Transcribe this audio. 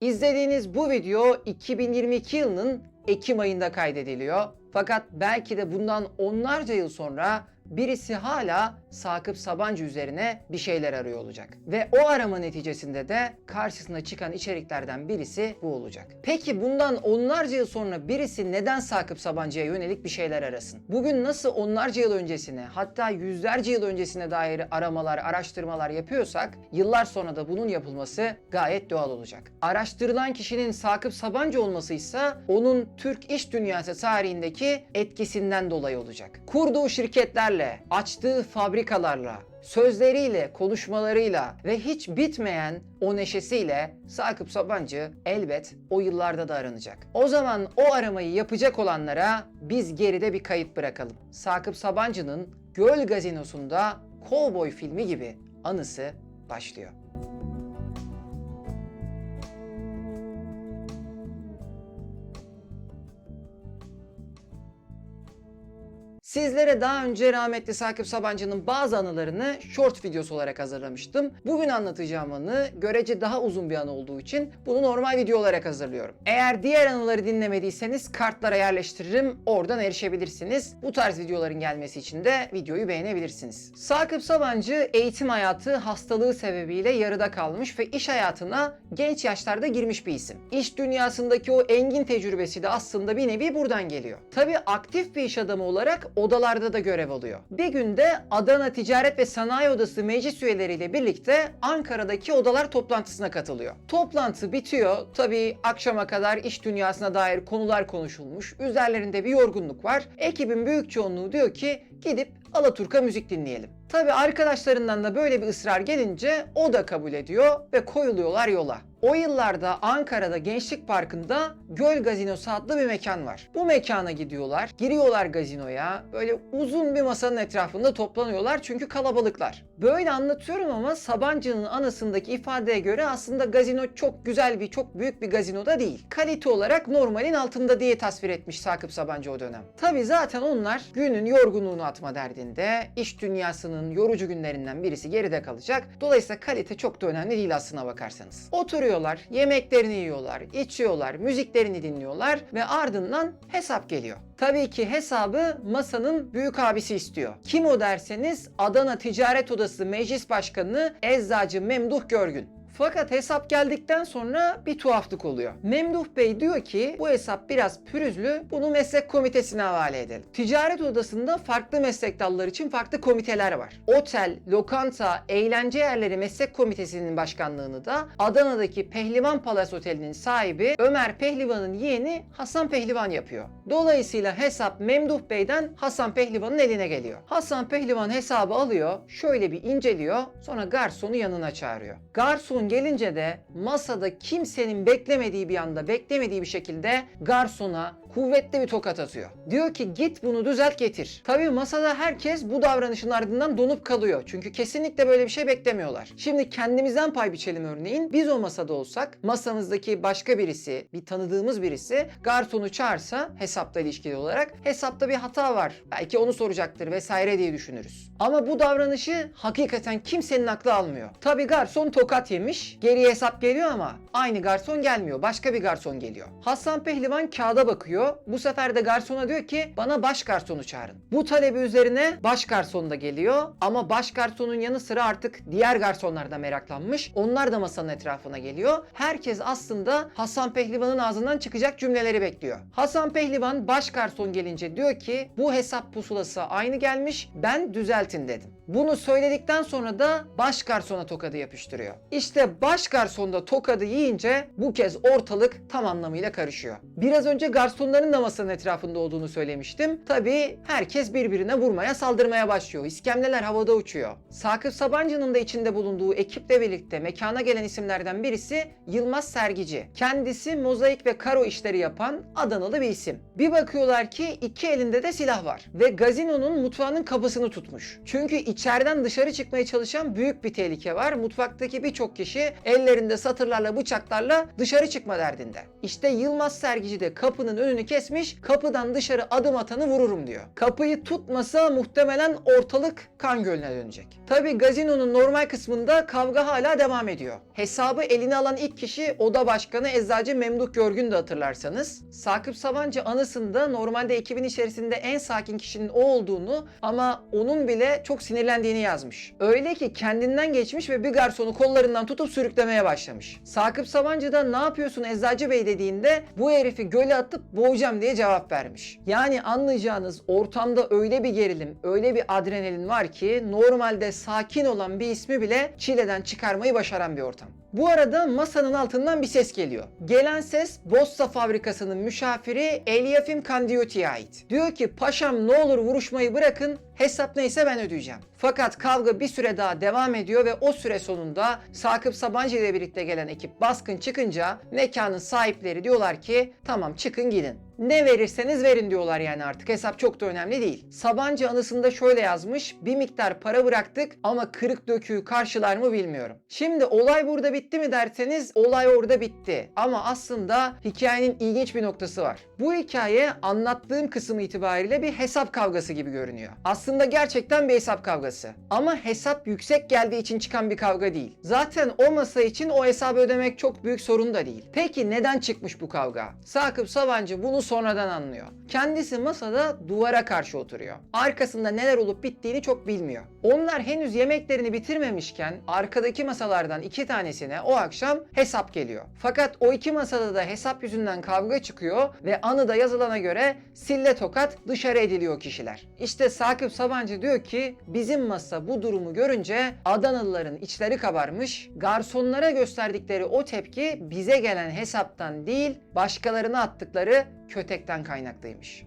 İzlediğiniz bu video 2022 yılının Ekim ayında kaydediliyor. Fakat belki de bundan onlarca yıl sonra birisi hala Sakıp Sabancı üzerine bir şeyler arıyor olacak. Ve o arama neticesinde de karşısına çıkan içeriklerden birisi bu olacak. Peki bundan onlarca yıl sonra birisi neden Sakıp Sabancı'ya yönelik bir şeyler arasın? Bugün nasıl onlarca yıl öncesine hatta yüzlerce yıl öncesine dair aramalar, araştırmalar yapıyorsak yıllar sonra da bunun yapılması gayet doğal olacak. Araştırılan kişinin Sakıp Sabancı olması ise onun Türk iş dünyası tarihindeki etkisinden dolayı olacak. Kurduğu şirketlerle, açtığı fabrikalarla, sözleriyle, konuşmalarıyla ve hiç bitmeyen o neşesiyle Sakıp Sabancı elbet o yıllarda da aranacak. O zaman o aramayı yapacak olanlara biz geride bir kayıt bırakalım. Sakıp Sabancı'nın Göl Gazinosu'nda Cowboy filmi gibi anısı başlıyor. Sizlere daha önce rahmetli Sakıp Sabancı'nın bazı anılarını short videosu olarak hazırlamıştım. Bugün anlatacağım anı görece daha uzun bir anı olduğu için bunu normal video olarak hazırlıyorum. Eğer diğer anıları dinlemediyseniz kartlara yerleştiririm, oradan erişebilirsiniz. Bu tarz videoların gelmesi için de videoyu beğenebilirsiniz. Sakıp Sabancı eğitim hayatı hastalığı sebebiyle yarıda kalmış ve iş hayatına genç yaşlarda girmiş bir isim. İş dünyasındaki o engin tecrübesi de aslında bir nevi buradan geliyor. Tabii aktif bir iş adamı olarak odalarda da görev alıyor. Bir günde Adana Ticaret ve Sanayi Odası meclis üyeleriyle birlikte Ankara'daki odalar toplantısına katılıyor. Toplantı bitiyor. Tabii akşama kadar iş dünyasına dair konular konuşulmuş. Üzerlerinde bir yorgunluk var. Ekibin büyük çoğunluğu diyor ki gidip Alaturka müzik dinleyelim. Tabi arkadaşlarından da böyle bir ısrar gelince o da kabul ediyor ve koyuluyorlar yola. O yıllarda Ankara'da Gençlik Parkı'nda Göl Gazinosu adlı bir mekan var. Bu mekana gidiyorlar, giriyorlar gazinoya, böyle uzun bir masanın etrafında toplanıyorlar çünkü kalabalıklar. Böyle anlatıyorum ama Sabancı'nın anısındaki ifadeye göre aslında gazino çok güzel bir, çok büyük bir gazino da değil. Kalite olarak normalin altında diye tasvir etmiş Sakıp Sabancı o dönem. Tabi zaten onlar günün yorgunluğunu atma derdinde, iş dünyasının yorucu günlerinden birisi geride kalacak. Dolayısıyla kalite çok da önemli değil aslına bakarsanız. Oturuyorlar, yemeklerini yiyorlar, içiyorlar, müziklerini dinliyorlar ve ardından hesap geliyor. Tabii ki hesabı masanın büyük abisi istiyor. Kim o derseniz Adana Ticaret Odası Meclis Başkanı Eczacı Memduh Görgün. Fakat hesap geldikten sonra bir tuhaflık oluyor. Memduh Bey diyor ki bu hesap biraz pürüzlü bunu meslek komitesine havale edelim. Ticaret odasında farklı meslek dalları için farklı komiteler var. Otel, lokanta, eğlence yerleri meslek komitesinin başkanlığını da Adana'daki Pehlivan Palace Oteli'nin sahibi Ömer Pehlivan'ın yeğeni Hasan Pehlivan yapıyor. Dolayısıyla hesap Memduh Bey'den Hasan Pehlivan'ın eline geliyor. Hasan Pehlivan hesabı alıyor, şöyle bir inceliyor, sonra garsonu yanına çağırıyor. Garson gelince de masada kimsenin beklemediği bir anda, beklemediği bir şekilde garsona kuvvetli bir tokat atıyor. Diyor ki git bunu düzelt getir. Tabii masada herkes bu davranışın ardından donup kalıyor. Çünkü kesinlikle böyle bir şey beklemiyorlar. Şimdi kendimizden pay biçelim örneğin. Biz o masada olsak masamızdaki başka birisi, bir tanıdığımız birisi garsonu çağırsa hesapla ilişkili olarak hesapta bir hata var. Belki onu soracaktır vesaire diye düşünürüz. Ama bu davranışı hakikaten kimsenin aklı almıyor. Tabii garson tokat yemiş. Geriye hesap geliyor ama aynı garson gelmiyor. Başka bir garson geliyor. Hasan Pehlivan kağıda bakıyor. Bu sefer de garsona diyor ki bana baş garsonu çağırın. Bu talebi üzerine baş garson da geliyor. Ama baş garsonun yanı sıra artık diğer garsonlar da meraklanmış. Onlar da masanın etrafına geliyor. Herkes aslında Hasan Pehlivan'ın ağzından çıkacak cümleleri bekliyor. Hasan Pehlivan baş garson gelince diyor ki bu hesap pusulası aynı gelmiş ben düzeltin dedim. Bunu söyledikten sonra da baş garsona tokadı yapıştırıyor. İşte baş garson da tokadı yiyince bu kez ortalık tam anlamıyla karışıyor. Biraz önce garsonların da masanın etrafında olduğunu söylemiştim. Tabii herkes birbirine vurmaya saldırmaya başlıyor. İskemleler havada uçuyor. Sakıp Sabancı'nın da içinde bulunduğu ekiple birlikte mekana gelen isimlerden birisi Yılmaz Sergici. Kendisi mozaik ve karo işleri yapan Adanalı bir isim. Bir bakıyorlar ki iki elinde de silah var ve gazinonun mutfağının kapısını tutmuş. Çünkü içeriden dışarı çıkmaya çalışan büyük bir tehlike var. Mutfaktaki birçok kişi ellerinde satırlarla, bıçaklarla dışarı çıkma derdinde. İşte Yılmaz Sergici de kapının önünü kesmiş, kapıdan dışarı adım atanı vururum diyor. Kapıyı tutmasa muhtemelen ortalık kan gölüne dönecek. Tabi gazinonun normal kısmında kavga hala devam ediyor. Hesabı eline alan ilk kişi oda başkanı Eczacı Memduh Görgün de hatırlarsanız. Sakıp Sabancı anısında normalde ekibin içerisinde en sakin kişinin o olduğunu ama onun bile çok sinirlendiğini yazmış. Öyle ki kendinden geçmiş ve bir garsonu kollarından tutup sürüklemeye başlamış. Sakıp Sabancı da ne yapıyorsun Eczacı Bey dediğinde bu herifi göle atıp boğacağım diye cevap vermiş. Yani anlayacağınız ortamda öyle bir gerilim, öyle bir adrenalin var ki normalde sakin olan bir ismi bile çileden çıkarmayı başaran bir ortam. Bu arada masanın altından bir ses geliyor. Gelen ses Bossa fabrikasının müşaviri Eliafim Kandiyotti'ye ait. Diyor ki paşam ne olur vuruşmayı bırakın hesap neyse ben ödeyeceğim. Fakat kavga bir süre daha devam ediyor ve o süre sonunda Sakıp Sabancı ile birlikte gelen ekip baskın çıkınca mekanın sahipleri diyorlar ki tamam çıkın gidin. Ne verirseniz verin diyorlar yani artık hesap çok da önemli değil. Sabancı anısında şöyle yazmış bir miktar para bıraktık ama kırık döküğü karşılar mı bilmiyorum. Şimdi olay burada bitti mi derseniz olay orada bitti. Ama aslında hikayenin ilginç bir noktası var. Bu hikaye anlattığım kısım itibariyle bir hesap kavgası gibi görünüyor. Aslında gerçekten bir hesap kavgası. Ama hesap yüksek geldiği için çıkan bir kavga değil. Zaten o masa için o hesabı ödemek çok büyük sorun da değil. Peki neden çıkmış bu kavga? Sakıp Sabancı bunu sonradan anlıyor. Kendisi masada duvara karşı oturuyor. Arkasında neler olup bittiğini çok bilmiyor. Onlar henüz yemeklerini bitirmemişken arkadaki masalardan iki tanesine o akşam hesap geliyor. Fakat o iki masada da hesap yüzünden kavga çıkıyor ve anıda yazılana göre sille tokat dışarı ediliyor kişiler. İşte Sakıp Sabancı diyor ki bizim masa bu durumu görünce Adanalıların içleri kabarmış. Garsonlara gösterdikleri o tepki bize gelen hesaptan değil başkalarına attıkları kötekten kaynaklıymış.